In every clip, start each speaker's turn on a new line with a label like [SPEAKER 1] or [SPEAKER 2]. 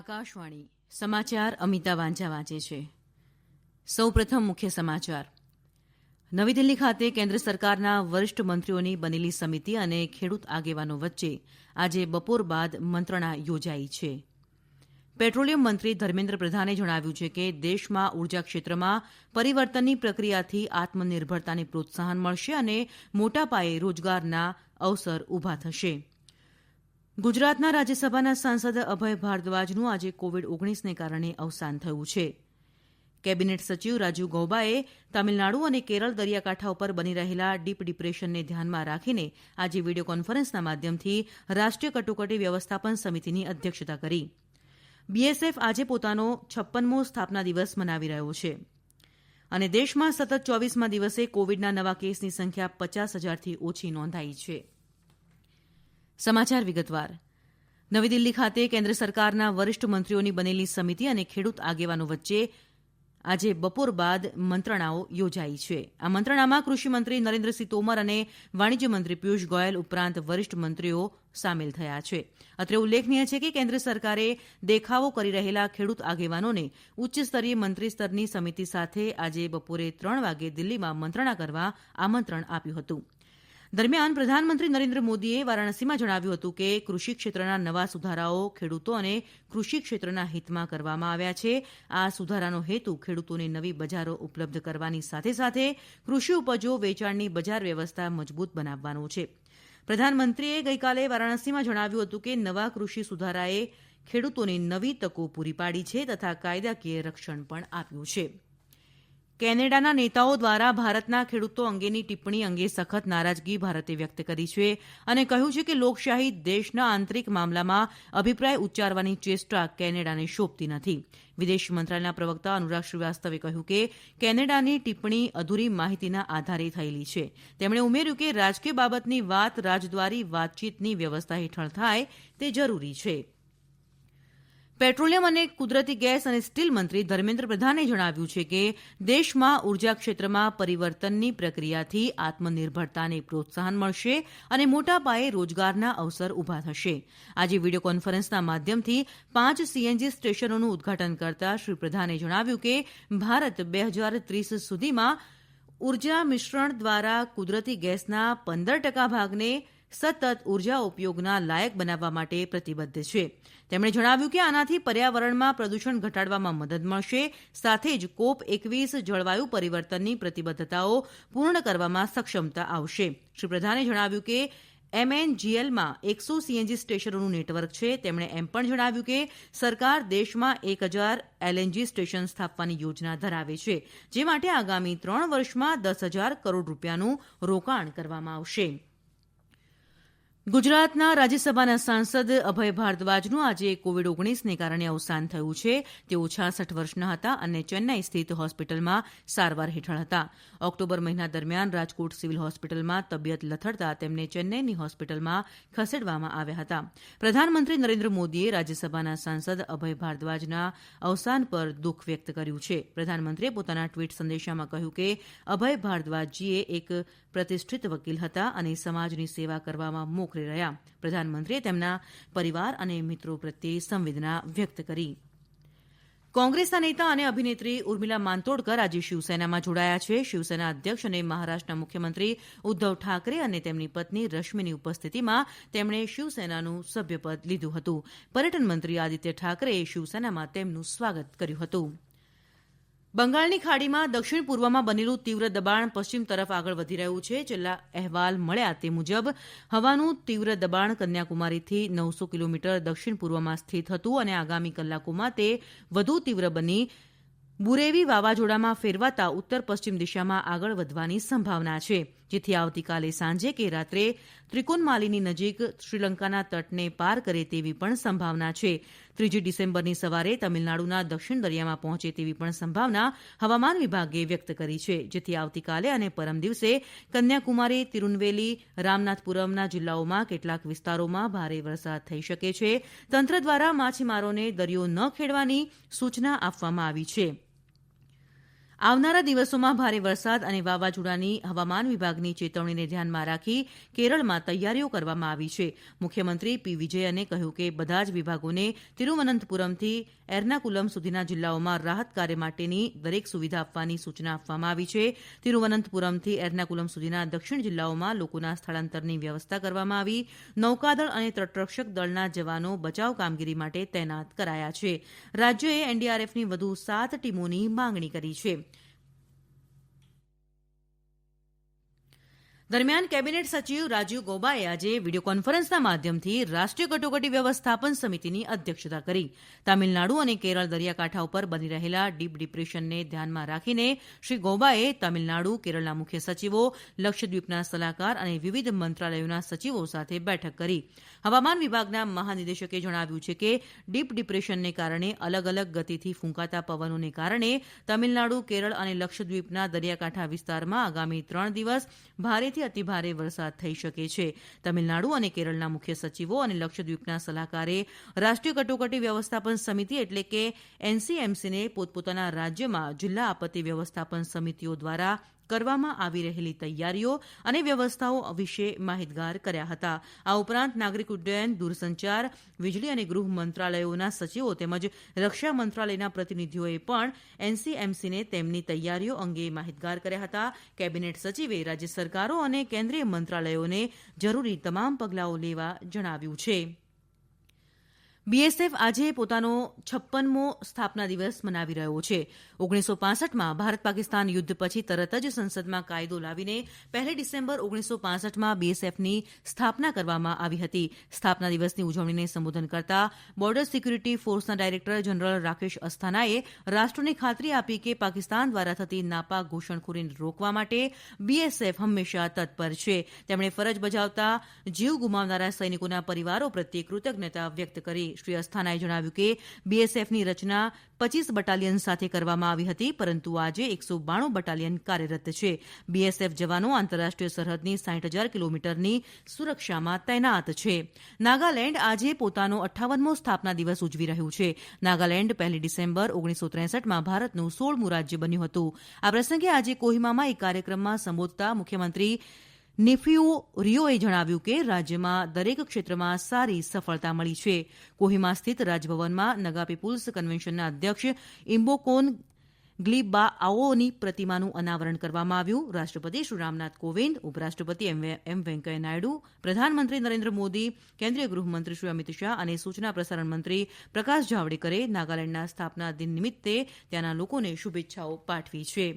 [SPEAKER 1] આકાશવાણી, સમાચાર અમિતા વાંઝા વાંચે છે. સૌપ્રથમ મુખ્ય સમાચાર. નવી દિલ્હી ખાતે કેન્દ્ર સરકારના વરિષ્ઠ મંત્રીઓની બનેલી સમિતિ અને ખેડૂત આગેવાનો વચ્ચે આજે બપોર બાદ મંત્રણા યોજાઈ છે. પેટ્રોલિયમ મંત્રી ધર્મેન્દ્ર પ્રધાને જણાવ્યું છે કે દેશમાં ઊર્જા ક્ષેત્રમાં પરિવર્તનની પ્રક્રિયાથી આત્મનિર્ભરતાને પ્રોત્સાહન મળશે અને મોટા પાયે રોજગારના અવસર ઊભા થશે. ગુજરાતના રાજ્યસભાના સાંસદ અભય ભારદ્વાજનું આજે કોવિડ ઓગણીસને કારણે અવસાન થયું છે. કેબિનેટ સચિવ રાજીવ ગૌબાએ તમિલનાડુ અને કેરળ દરિયાકાંઠા ઉપર બની રહેલા ડીપ ડિપ્રેશનને ધ્યાનમાં રાખીને આજે વીડિયો કોન્ફરન્સના માધ્યમથી રાષ્ટ્રીય કટોકટી વ્યવસ્થાપન સમિતિની અધ્યક્ષતા કરી. બીએસએફ આજે પોતાનો છપ્પનમો સ્થાપના દિવસ મનાવી રહ્યો છે. અને દેશમાં સતત ચોવીસમાં દિવસે કોવિડના નવા કેસની સંખ્યા પચાસ હજારથી ઓછી નોંધાઈ છે. સમાચાર વિગતવાર. નવી દિલ્હી ખાતે કેન્દ્ર સરકારના વરિષ્ઠ મંત્રીઓની બનેલી સમિતિ અને ખેડૂત આગેવાનો વચ્ચે આજે બપોર બાદ મંત્રણાઓ યોજાઈ છે. આ મંત્રણામાં કૃષિમંત્રી નરેન્દ્રસિંહ તોમર અને વાણિજ્ય મંત્રી પિયુષ ગોયલ ઉપરાંત વરિષ્ઠ મંત્રીઓ સામેલ થયા છે. અત્રે ઉલ્લેખનીય છે કે કેન્દ્ર સરકારે દેખાવો કરી રહેલા ખેડૂત આગેવાનોને ઉચ્ચસ્તરીય મંત્રીસ્તરની સમિતિ સાથે આજે બપોરે ત્રણ વાગે દિલ્હીમાં મંત્રણા કરવા આમંત્રણ આપ્યું હતું. દરમિયાન પ્રધાનમંત્રી નરેન્દ્ર મોદીએ વારાણસીમાં જણાવ્યું હતું કે કૃષિ ક્ષેત્રના નવા સુધારાઓ ખેડૂતો અને કૃષિ ક્ષેત્રના હિતમાં કરવામાં આવ્યા છે. આ સુધારાનો હેતુ ખેડૂતોને નવી બજારો ઉપલબ્ધ કરવાની સાથે સાથે કૃષિ ઉપજો વેચાણની બજાર વ્યવસ્થા મજબૂત બનાવવાનો છે. પ્રધાનમંત્રીએ ગઈકાલે વારાણસીમાં જણાવ્યું હતું કે નવા કૃષિ સુધારાએ ખેડૂતોને નવી તકો પૂરી પાડી છે તથા કાયદાકીય રક્ષણ પણ આપ્યું છે. કેનેડાના નેતાઓ દ્વારા ભારતના ખેડૂતો અંગેની ટિપ્પણી અંગે સખત નારાજગી ભારતે વ્યક્ત કરી છે અને કહ્યું છે કે લોકશાહી દેશના આંતરિક મામલામાં અભિપ્રાય ઉચ્ચારવાની ચેષ્ટા કેનેડાને શોભતી નથી. વિદેશ મંત્રાલયના પ્રવક્તા અનુરાગ શ્રીવાસ્તવે કહ્યું કે કેનેડાની ટિપ્પણી અધૂરી માહિતીના આધારે થયેલી છે. તેમણે ઉમેર્યું કે રાજકીય બાબતની વાત રાજદ્વારી વાતચીતની વ્યવસ્થા હેઠળ થાય તે જરૂરી છે. પેટ્રોલિયમ અને કુદરતી ગેસ અને સ્ટીલ મંત્રી ધર્મેન્દ્ર પ્રધાને જણાવ્યું છે કે દેશમાં ઊર્જા ક્ષેત્રમાં પરિવર્તનની પ્રક્રિયાથી આત્મનિર્ભરતાને પ્રોત્સાહન મળશે અને મોટા પાયે રોજગારના અવસર ઊભા થશે. આજે વીડિયો કોન્ફરન્સના માધ્યમથી પાંચ સીએનજી સ્ટેશનોનું ઉદઘાટન કરતા શ્રી પ્રધાને જણાવ્યું કે ભારત બે હજાર ત્રીસ સુધીમાં ઊર્જા મિશ્રણ દ્વારા કુદરતી ગેસના પંદર ટકા ભાગને સતત ઊર્જા ઉપયોગના લાયક બનાવવા માટે પ્રતિબદ્ધ છે. તેમણે જણાવ્યું કે આનાથી પર્યાવરણમાં પ્રદૂષણ ઘટાડવામાં મદદ મળશે. સાથે જ કોપ એકવીસ જળવાયુ પરિવર્તનની પ્રતિબદ્ધતાઓ પૂર્ણ કરવામાં સક્ષમતા આવશે. શ્રી પ્રધાને જણાવ્યું કે એમએનજીએલમાં એકસો સીએનજી સ્ટેશનોનું નેટવર્ક છે. તેમણે એમ પણ જણાવ્યું કે સરકાર દેશમાં એક હજાર એલએનજી સ્ટેશન સ્થાપવાની યોજના ધરાવે છે, જે માટે આગામી ત્રણ વર્ષમાં દસ હજાર કરોડ રૂપિયાનું રોકાણ કરવામાં આવશે. ગુજરાતના રાજ્યસભાના સાંસદ અભય ભારદ્વાજનું આજે કોવિડ ઓગણીસને કારણે અવસાન થયું છે. તેઓ છાસઠ વર્ષના હતા અને ચેન્નાઈ સ્થિત હોસ્પિટલમાં સારવાર હેઠળ હતા. ઓક્ટોબર મહિના દરમિયાન રાજકોટ સિવિલ હોસ્પિટલમાં તબિયત લથડતા તેમને ચેન્નાઈની હોસ્પિટલમાં ખસેડવામાં આવ્યા હતા. પ્રધાનમંત્રી નરેન્દ્ર મોદીએ રાજ્યસભાના સાંસદ અભય ભારદ્વાજના અવસાન પર દુઃખ વ્યક્ત કર્યું છે. પ્રધાનમંત્રીએ પોતાના ટ્વીટ સંદેશામાં કહ્યું કે, અભય ભારદ્વાજજીએ એક પ્રતિષ્ઠિત વકીલ હતા અને સમાજની સેવા કરવામાં મોખરે રહ્યા. પ્રધાનમંત્રીએ તેમના પરિવાર અને મિત્રો પ્રત્યે સંવેદના વ્યક્ત કરી. કોંગ્રેસના નેતા અને અભિનેત્રી ઉર્મિલા માંતોડકર આજે શિવસેનામાં જોડાયા છે. શિવસેના અધ્યક્ષ અને મહારાષ્ટ્રના મુખ્યમંત્રી ઉદ્ધવ ઠાકરે અને તેમની પત્ની રશ્મિની ઉપસ્થિતિમાં તેમણે શિવસેનાનું સભ્યપદ લીધું હતું. પર્યટન મંત્રી આદિત્ય ઠાકરેએ શિવસેનામાં તેમનું સ્વાગત કર્યું હતું. બંગાળની ખાડીમાં દક્ષિણ પૂર્વમાં બનેલું તીવ્ર દબાણ પશ્ચિમ તરફ આગળ વધી રહ્યું છે. છેલ્લા અહેવાલ મળ્યા તે મુજબ હવાનું તીવ્ર દબાણ કન્યાકુમારીથી નવસો કિલોમીટર દક્ષિણ પૂર્વમાં સ્થિત હતું અને આગામી કલાકોમાં તે વધુ તીવ્ર બની બુરેવી વાવાઝોડામાં ફેરવાતા ઉત્તર પશ્ચિમ દિશામાં આગળ વધવાની સંભાવના છે. જેથી આવતીકાલે સાંજે કે રાત્રે ત્રિકોનમાલીની નજીક શ્રીલંકાના તટને પાર કરે તેવી પણ સંભાવના છે. ત્રીજી ડિસેમ્બરની સવારે તમિલનાડુના દક્ષિણ દરિયામાં પહોંચે તેવી પણ સંભાવના હવામાન વિભાગે વ્યક્ત કરી છે. જેથી આવતીકાલે અને પરમ દિવસે કન્યાકુમારી, તિરુનવેલી, રામનાથપુરમના જિલ્લાઓમાં કેટલાક વિસ્તારોમાં ભારે વરસાદ થઈ શકે છે. તંત્ર દ્વારા માછીમારોને દરિયો ન ખેડવાની સૂચના આપવામાં આવી છે. આવનારા દિવસોમાં ભારે વરસાદ અને વાવાઝોડાની હવામાન વિભાગની ચેતવણીને ધ્યાનમાં રાખી કેરળમાં તૈયારીઓ કરવામાં આવી છે. મુખ્યમંત્રી પી. વિજયને કહ્યું કે બધા જ વિભાગોને તિરુવનંતપુરમથી એર્નાકુલમ સુધીના જિલ્લાઓમાં રાહત કાર્ય માટેની દરેક સુવિધા આપવાની સૂચના આપવામાં આવી છે. તિરુવનંતપુરમથી એર્નાકુલમ સુધીના દક્ષિણ જિલ્લાઓમાં લોકોના સ્થળાંતરની વ્યવસ્થા કરવામાં આવી. નૌકાદળ અને તટરક્ષક દળના જવાનો બચાવ કામગીરી માટે તૈનાત કરાયા છે. રાજ્યએ એનડીઆરએફની વધુ સાત ટીમોની માંગણી કરી છે. દરમિયાન કેબિનેટ સચિવ રાજીવ ગૌબાએ આજે વીડિયો કોન્ફરન્સના માધ્યમથી રાષ્ટ્રીય કટોકટી વ્યવસ્થાપન સમિતિની અધ્યક્ષતા કરી. તામિલનાડુ અને કેરળ દરિયાકાંઠા ઉપર બની રહેલા ડીપ ડિપ્રેશનને ધ્યાનમાં રાખીને શ્રી ગૌબાએ તામિલનાડુ, કેરળના મુખ્ય સચિવો, લક્ષદ્વીપના સલાહકાર અને વિવિધ મંત્રાલયોના સચિવો સાથે બેઠક કરી. હવામાન વિભાગના મહાનિદેશકે જણાવ્યું છે કે ડીપ ડિપ્રેશનને કારણે અલગ અલગ ગતિથી ફૂંકાતા પવનોને કારણે તામિલનાડુ, કેરળ અને લક્ષદ્વીપના દરિયાકાંઠા વિસ્તારમાં આગામી ત્રણ દિવસ ભારેથી અતિભારે વરસાદ થઈ શકે છે. તમિલનાડુ અને કેરળના મુખ્ય સચિવો અને લક્ષદ્વીપના સલાહકારે રાષ્ટ્રીય કટોકટી વ્યવસ્થાપન સમિતિ એટલે કે એનસીએમસીને પોતપોતાના રાજ્યમાં જિલ્લા આપત્તિ વ્યવસ્થાપન સમિતિઓ દ્વારા કરવામાં આવી રહેલી તૈયારીઓ અને વ્યવસ્થાઓ વિશે માહિતગાર કર્યા હતા. આ ઉપરાંત નાગરિક ઉડ્ડયન, દૂરસંચાર, વીજળી અને ગૃહ મંત્રાલયોના સચિવો તેમજ રક્ષા મંત્રાલયના પ્રતિનિધિઓએ પણ એનસીએમસીને તેમની તૈયારીઓ અંગે માહિતગાર કર્યા હતા. કેબિનેટ સચિવે રાજ્ય સરકારો અને કેન્દ્રીય મંત્રાલયોને જરૂરી તમામ પગલાંઓ લેવા જણાવ્યું છે. બીએસએફ આજે પોતાનો છપ્પનમો સ્થાપના દિવસ મનાવી રહ્યો છે. ઓગણીસો પાસઠમાં ભારત પાકિસ્તાન યુદ્ધ પછી તરત જ સંસદમાં કાયદો લાવીને પહેલી ડિસેમ્બર ઓગણીસો પાસઠમાં બીએસએફની સ્થાપના કરવામાં આવી હતી. સ્થાપના દિવસની ઉજવણીને સંબોધન કરતા બોર્ડર સિક્યુરિટી ફોર્સના ડાયરેક્ટર જનરલ રાકેશ અસ્થાનાએ રાષ્ટ્રને ખાતરી આપી કે પાકિસ્તાન દ્વારા થતી નાપાક ઘૂસણખોરીને રોકવા માટે બીએસએફ હંમેશા તત્પર છે. તેમણે ફરજ બજાવતા જીવ ગુમાવનારા સૈનિકોના પરિવારો પ્રત્યે કૃતજ્ઞતા વ્યક્ત કરી શ્રી અસ્થાનાએ જણાવ્યું કે બીએસએફની રચના પચીસ બટાલિયન સાથે કરવામાં આવી હતી, પરંતુ આજે એકસો બાણું બટાલિયન કાર્યરત છે. બીએસએફ જવાનો આંતરરાષ્ટ્રીય સરહદની સાઠ હજાર કિલોમીટરની સુરક્ષામાં તૈનાત છે. નાગાલેન્ડ આજે પોતાનો અઠ્ઠાવનમો સ્થાપના દિવસ ઉજવી રહ્યું છે. નાગાલેન્ડ પહેલી ડિસેમ્બર ઓગણીસો ત્રેસઠમાં ભારતનું સોળમું રાજ્ય બન્યું હતું. આ પ્રસંગે આજે કોહિમામાં એક કાર્યક્રમમાં સંબોધતા મુખ્યમંત્રી નેફિઓ રિયોએ જણાવ્યું કે રાજ્યમાં દરેક ક્ષેત્રમાં સારી સફળતા મળી છે. કોહિમા સ્થિત રાજભવનમાં નગા પીપુલ્સ કન્વેન્શનના અધ્યક્ષ ઇમ્બોકોન ગ્લીબાઆઓની પ્રતિમાનું અનાવરણ કરવામાં આવ્યું. રાષ્ટ્રપતિ શ્રી રામનાથ કોવિંદ, ઉપરાષ્ટ્રપતિ એમ વેંકૈયા નાયડુ, પ્રધાનમંત્રી નરેન્દ્ર મોદી, કેન્દ્રીય ગૃહમંત્રી શ્રી અમિત શાહ અને સૂચના પ્રસારણ મંત્રી પ્રકાશ જાવડેકરે નાગાલેન્ડના સ્થાપના દિન નિમિત્તે ત્યાંના લોકોને શુભેચ્છાઓ પાઠવી છે.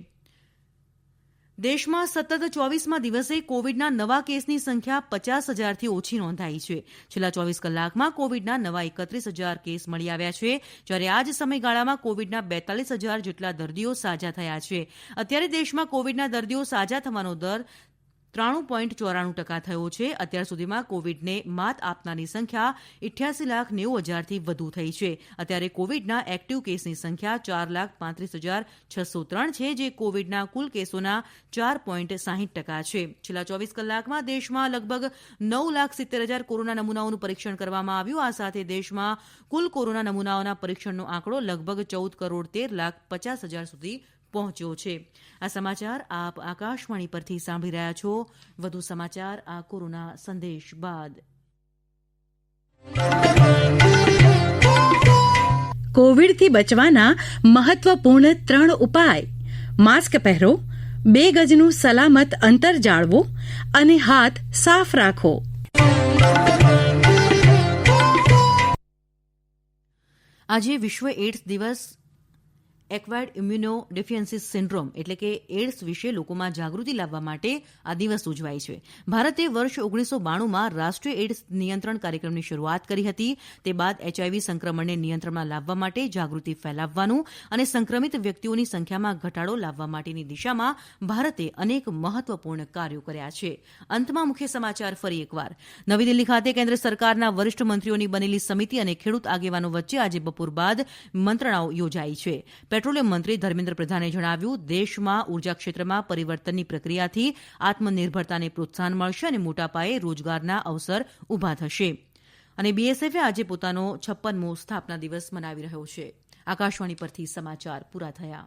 [SPEAKER 1] દેશમાં સતત ચોવીસમાં દિવસે કોવિડના નવા કેસની સંખ્યા પચાસ હજારથી ઓછી નોંધાઈ છે. છેલ્લા ચોવીસ કલાકમાં કોવિડના નવા એકત્રીસ હજાર કેસ મળી આવ્યા છે. જ્યારે આ જ સમયગાળામાં કોવિડના બેતાલીસ હજાર જેટલા દર્દીઓ સાજા થયા છે. અત્યારે દેશમાં કોવિડના દર્દીઓ સાજા થવાનો દર ત્રાણું પોઈન્ટ ચોરાણું ટકા થયો છે. અત્યાર સુધીમાં કોવિડને માત આપનારની સંખ્યા ઇઠ્યાસી લાખ નેવું હજારથી વધુ થઈ છે. અત્યારે કોવિડના એક્ટિવ કેસની સંખ્યા ચાર લાખ પાંત્રીસ હજાર છસો ત્રણ છે, જે કોવિડના કુલ કેસોના ચાર પોઈન્ટ સાહીઠ ટકા છે. છેલ્લા ચોવીસ કલાકમાં દેશમાં લગભગ નવ લાખ સિત્તેર હજાર કોરોના નમૂનાઓનું પરીક્ષણ કરવામાં આવ્યું. આ સાથે દેશમાં કુલ કોરોના નમૂનાઓના પરીક્ષણનો આંકડો લગભગ ચૌદ કરોડ તેર લાખ પચાસ હજાર સુધી પહોંચ્યો છે. આ સમાચાર આપ આકાશવાણી પરથી સાંભળી રહ્યા છો. વધુ સમાચાર આ કોરોના સંદેશ બાદ.
[SPEAKER 2] કોવિડથી બચવાના મહત્વપૂર્ણ ત્રણ ઉપાય. માસ્ક પહેરો બે ગજનું સલામત અંતર જાળવો અને હાથ સાફ રાખો.
[SPEAKER 1] આજે વિશ્વ એડ્સ દિવસ એક્વાયર્ડ ઇમ્યુનો સિન્ડ્રોમ એટલે કે એડ્સ વિશે લોકોમાં જાગૃતિ લાવવા માટે આ દિવસ ઉજવાય છે. ભારતે વર્ષ ઓગણીસો બાણુંમાં રાષ્ટ્રીય એડ્સ નિયંત્રણ કાર્યક્રમની શરૂઆત કરી હતી. તે બાદ એચઆઈવી સંક્રમણને નિયંત્રણમાં લાવવા માટે જાગૃતિ ફેલાવવાનું અને સંક્રમિત વ્યક્તિઓની સંખ્યામાં ઘટાડો લાવવા માટેની દિશામાં ભારતે અનેક મહત્વપૂર્ણ કાર્યો કર્યા છે. અંતમાં મુખ્ય સમાચાર ફરી એકવાર. નવી દિલ્હી ખાતે કેન્દ્ર સરકારના વરિષ્ઠ મંત્રીઓની બનેલી સમિતિ અને ખેડૂત આગેવાનો વચ્ચે આજે બપોર બાદ મંત્રણાઓ યોજાઈ છે. પેટ્રોલિયમ મંત્રી ધર્મેન્દ્ર પ્રધાને જણાવ્યું, દેશમાં ઊર્જા ક્ષેત્રમાં પરિવર્તનની પ્રક્રિયાથી આત્મનિર્ભરતાને પ્રોત્સાહન મળશે અને મોટા પાયે રોજગારના અવસર ઊભા થશે. બીએસએફે આજે પોતાનો છપ્પનમો સ્થાપના દિવસ મનાવી રહ્યો છે. આકાશવાણી પરથી સમાચાર પૂરા થયા.